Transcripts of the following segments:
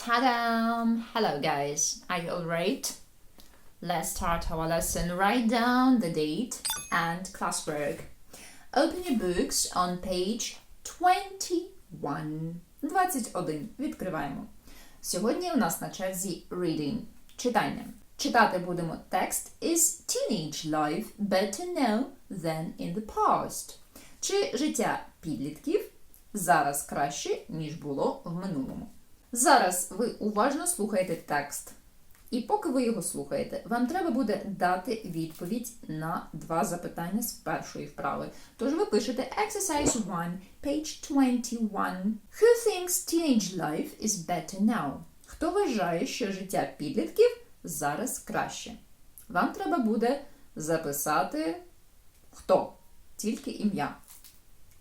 Ta-dam! Hello guys, are you alright? Let's start our lesson. Write down the date and classwork. Open your books on page 21. 21. Відкриваємо. Сьогодні у нас на черзі reading. Читання. Читати будемо текст Is teenage life better now than in the past? Чи життя підлітків зараз краще, ніж було в минулому? Зараз ви уважно слухаєте текст. І поки ви його слухаєте, вам треба буде дати відповідь на два запитання з першої вправи. Тож ви пишете Exercise 1, page 21. Who thinks teenage life is better now? Хто вважає, що життя підлітків зараз краще? Вам треба буде записати хто? Тільки ім'я.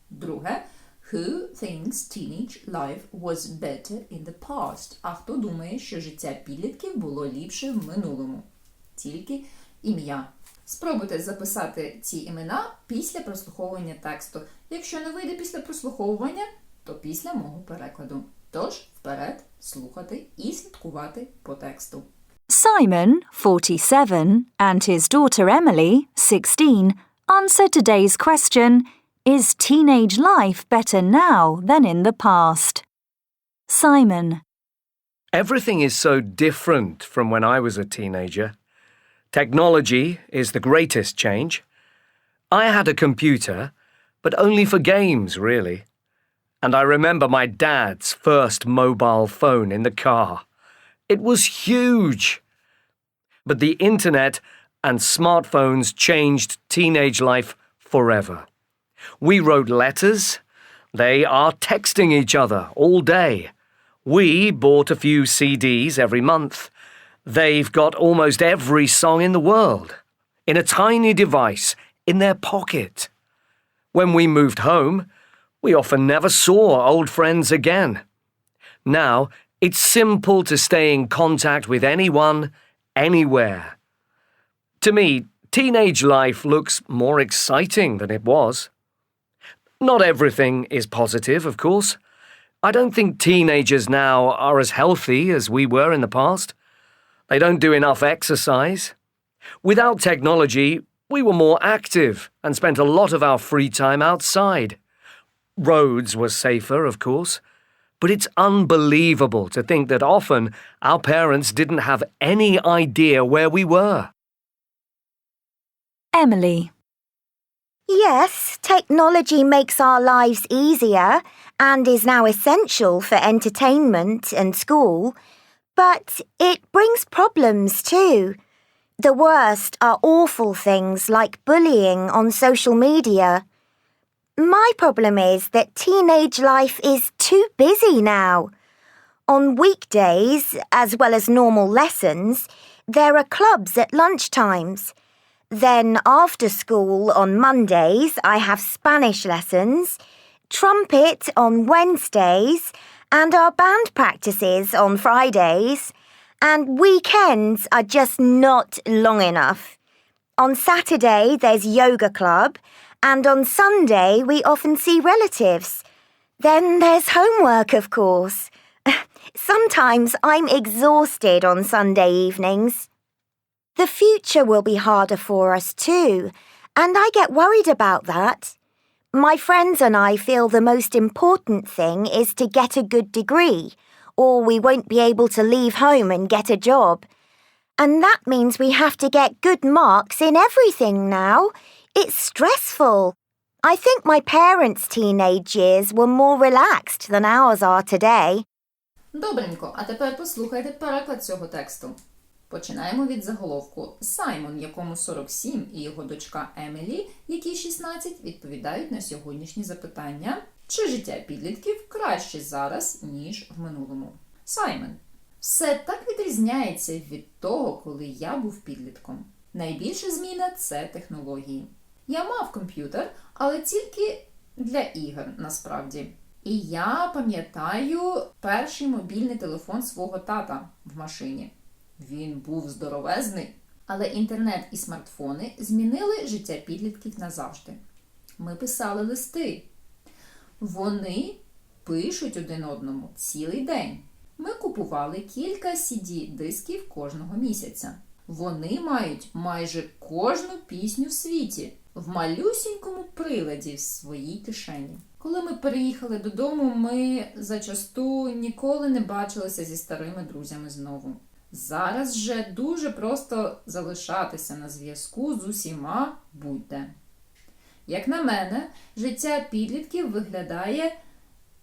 Друге. Who thinks teenage life was better in the past? А хто думає, що життя підлітків було ліпше в минулому? Тільки ім'я. Спробуйте записати ці імена після прослуховування тексту. Якщо не вийде після прослуховування, то після мого перекладу. Тож вперед слухати і слідкувати по тексту. Simon, 47, and his daughter Emily, 16, answer today's question Is teenage life better now than in the past? Simon, Everything is so different from when I was a teenager. Technology is the greatest change. I had a computer, but only for games, really. And I remember my dad's first mobile phone in the car. It was huge. But the internet and smartphones changed teenage life forever. We wrote letters. They are texting each other all day. We bought a few CDs every month. They've got almost every song in the world in a tiny device in their pocket. When we moved home, we often never saw old friends again. Now, it's simple to stay in contact with anyone, anywhere. To me, teenage life looks more exciting than it was. Not everything is positive, of course. I don't think teenagers now are as healthy as we were in the past. They don't do enough exercise. Without technology, we were more active and spent a lot of our free time outside. Roads were safer, of course, but it's unbelievable to think that often our parents didn't have any idea where we were. Emily, Yes, technology makes our lives easier and is now essential for entertainment and school, but it brings problems too. The worst are awful things like bullying on social media. My problem is that teenage life is too busy now. On weekdays, as well as normal lessons, there are clubs at lunchtimes. Then, after school on Mondays, I have Spanish lessons, trumpet on Wednesdays, and our band practices on Fridays. And weekends are just not long enough. On Saturday, there's yoga club, and on Sunday, we often see relatives. Then there's homework, of course. Sometimes I'm exhausted on Sunday evenings. The future will be harder for us too, and I get worried about that. My friends and I feel the most important thing is to get a good degree, or we won't be able to leave home and get a job. And that means we have to get good marks in everything now. It's stressful. I think my parents' teenage years were more relaxed than ours are today. Добренько, а тепер послухайте переклад цього тексту. Починаємо від заголовку. Саймон, якому 47, і його дочка Емілі, якій 16, відповідають на сьогоднішні запитання. Чи життя підлітків краще зараз, ніж в минулому? Саймон. Все так відрізняється від того, коли я був підлітком. Найбільша зміна це технології. Я мав комп'ютер, але тільки для ігор насправді. І я пам'ятаю перший мобільний телефон свого тата в машині. Він був здоровезний. Але інтернет і смартфони змінили життя підлітків назавжди. Ми писали листи. Вони пишуть один одному цілий день. Ми купували кілька CD-дисків кожного місяця. Вони мають майже кожну пісню в світі в малюсінькому приладі в своїй кишені. Коли ми переїхали додому, ми зачасту ніколи не бачилися зі старими друзями знову. Зараз же дуже просто залишатися на зв'язку з усіма будь-де. Як на мене, життя підлітків виглядає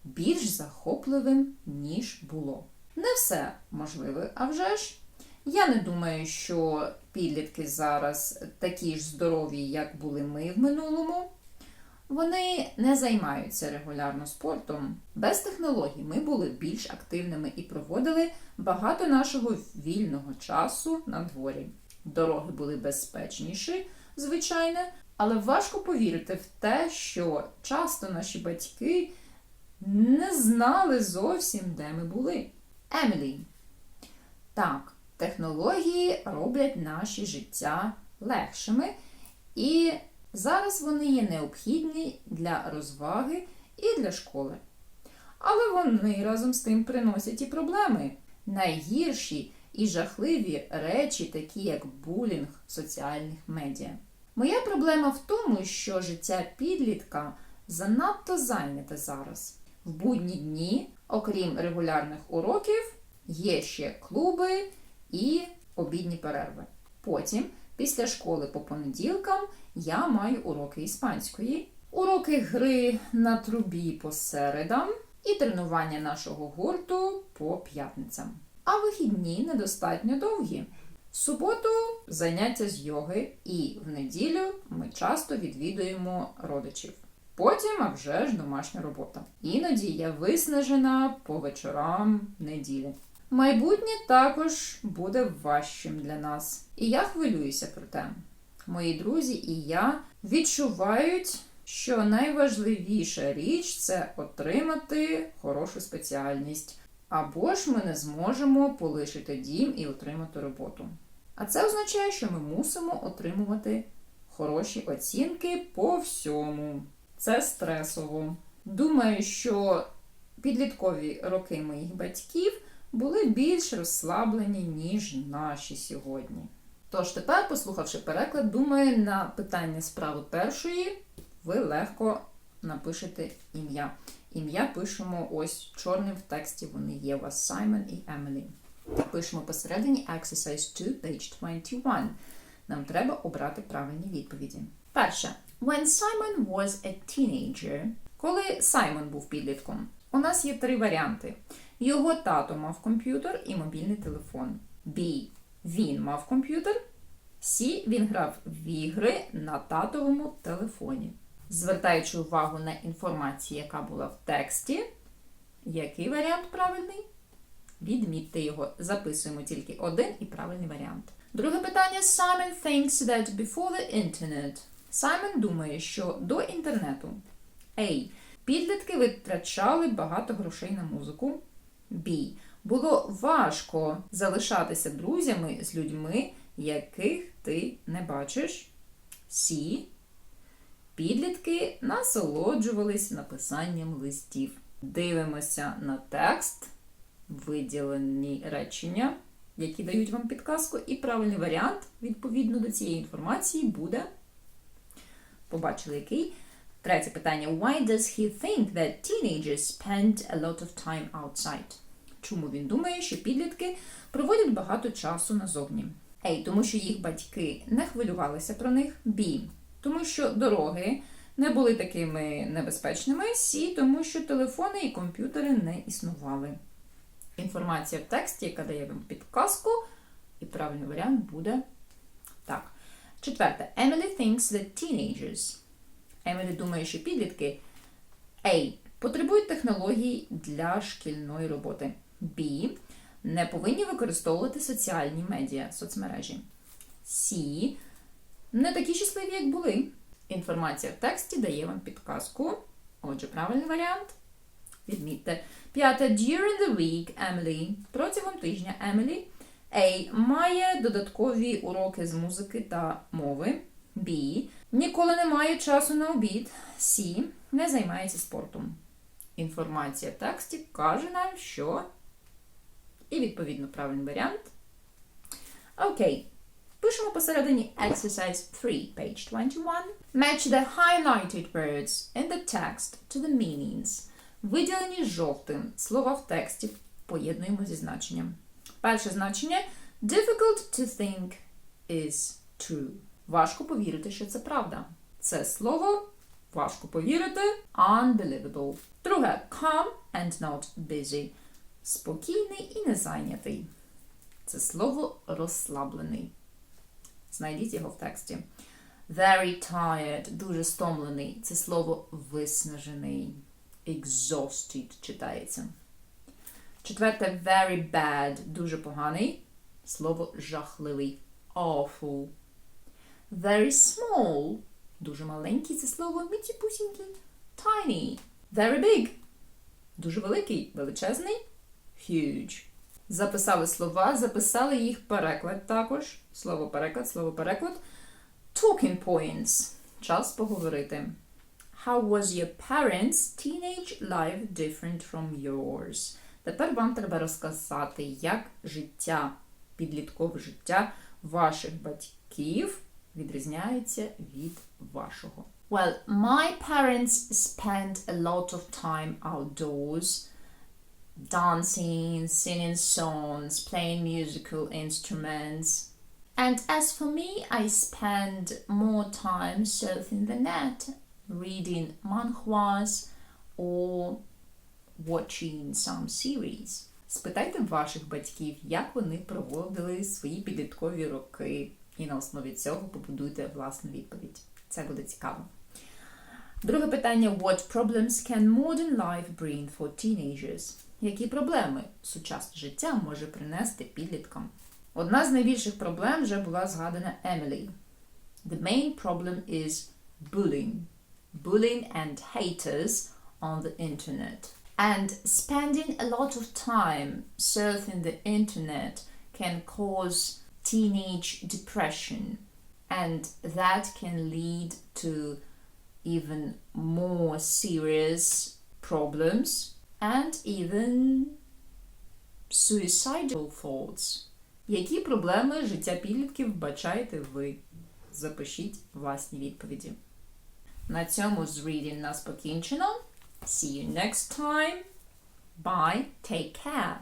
більш захопливим, ніж було. Не все можливе, а вже ж. Я не думаю, що підлітки зараз такі ж здорові, як були ми в минулому. Вони не займаються регулярно спортом. Без технологій ми були більш активними і проводили багато нашого вільного часу на дворі. Дороги були безпечніші, звичайно, але важко повірити в те, що часто наші батьки не знали зовсім, де ми були. Емілі. Так, технології роблять наші життя легшими, і зараз вони є необхідні для розваги і для школи. Але вони разом з тим приносять і проблеми. Найгірші і жахливі речі, такі як булінг соціальних медіа. Моя проблема в тому, що життя підлітка занадто зайняте зараз. В будні дні, окрім регулярних уроків, є ще клуби і обідні перерви. Потім, після школи по понеділкам, я маю уроки іспанської, уроки гри на трубі по середам і тренування нашого гурту по п'ятницям. А вихідні недостатньо довгі. В суботу заняття з йоги, і в неділю ми часто відвідуємо родичів. Потім, а вже ж домашня робота. Іноді я виснажена по вечорам неділі. Майбутнє також буде важчим для нас, і я хвилююся про те. Мої друзі і я відчувають, що найважливіша річ це отримати хорошу спеціальність, або ж ми не зможемо полишити дім і отримати роботу. А це означає, що ми мусимо отримувати хороші оцінки по всьому. Це стресово. Думаю, що підліткові роки моїх батьків були більш розслаблені, ніж наші сьогодні. Тож тепер, послухавши переклад, думаю, на питання справи першої ви легко напишете ім'я. Ім'я пишемо ось чорним в тексті. Вони є у вас Саймон і Емілі. Пишемо посередині Exercise 2, page 21. Нам треба обрати правильні відповіді. Перше. When Simon was a teenager. Коли Саймон був підлітком, у нас є три варіанти. Його тато мав комп'ютер і мобільний телефон. B. Він мав комп'ютер. C. Він грав в ігри на татовому телефоні. Звертаючи увагу на інформацію, яка була в тексті, який варіант правильний? Відмітьте його. Записуємо тільки один і правильний варіант. Друге питання. Simon thinks that before the internet. Саймон думає, що до інтернету A. Підлітки витрачали багато грошей на музику. B. Було важко залишатися друзями з людьми, яких ти не бачиш. C. Підлітки насолоджувались написанням листів. Дивимося на текст, виділені речення, які дають вам підказку, і правильний варіант відповідно до цієї інформації буде. Побачили який. Третє питання. Why does he think that teenagers spend a lot of time outside? Чому він думає, що підлітки проводять багато часу назовні? A. Тому що їх батьки не хвилювалися про них. B. Тому що дороги не були такими небезпечними. C. Тому що телефони і комп'ютери не існували. Інформація в тексті, яка дає вам підказку, і правильний варіант буде так. Четверте. Emily thinks that teenagers. Емілі думає, що підлітки A. Потребують технологій для шкільної роботи. B. Не повинні використовувати соціальні медіа, соцмережі. C. Не такі щасливі, як були. Інформація в тексті дає вам підказку. Отже, правильний варіант. Відмітьте. П'яте. During the week, Emily. Протягом тижня Emily A. Має додаткові уроки з музики та мови. B. Ніколи не має часу на обід. C. Не займається спортом. Інформація в тексті каже нам, що і відповідно правильний варіант. Окей. Пишемо посередині exercise 3, page 21. Match the highlighted words in the text to the meanings. Виділені жовтим слова в тексті поєднуємо зі значенням. Перше значення difficult to think is true. Важко повірити, що це правда. Це слово важко повірити unbelievable. Друге calm and not busy. Спокійний і не зайнятий. Це слово розслаблений. Знайдіть його в тексті. Very tired, дуже стомлений. Це слово виснажений. Exhausted читається. Четверте very bad, дуже поганий. Слово жахливий. Awful. Very small, дуже маленький. Це слово міціпусінький. Tiny. Very big. Дуже великий, величезний. Huge. Записали слова, записали їх переклад також. Слово переклад, слово переклад. Talking points. Час поговорити. How was your parents' teenage life different from yours? Тепер вам треба розказати, як життя, підліткове життя ваших батьків відрізняється від вашого. Well, my parents spent a lot of time outdoors dancing, singing songs, playing musical instruments. And as for me, I spend more time surfing the net, reading manhwas or watching some series. Спитайте ваших батьків, як вони проводили свої підліткові роки, і на основі цього побудуйте власну відповідь. Це буде цікаво. Друге питання: What problems can modern life bring for teenagers? Які проблеми сучасне життя може принести підліткам? Одна з найбільших проблем вже була згадана Емілі. The main problem is bullying. Bullying and haters on the internet. And spending a lot of time surfing the internet can cause teenage depression. And that can lead to even more serious problems and even suicidal thoughts. Які проблеми життя підлітків бачаєте ви? Запишіть власні відповіді. На цьому з reading нас покінчено. See you next time. Bye. Take care.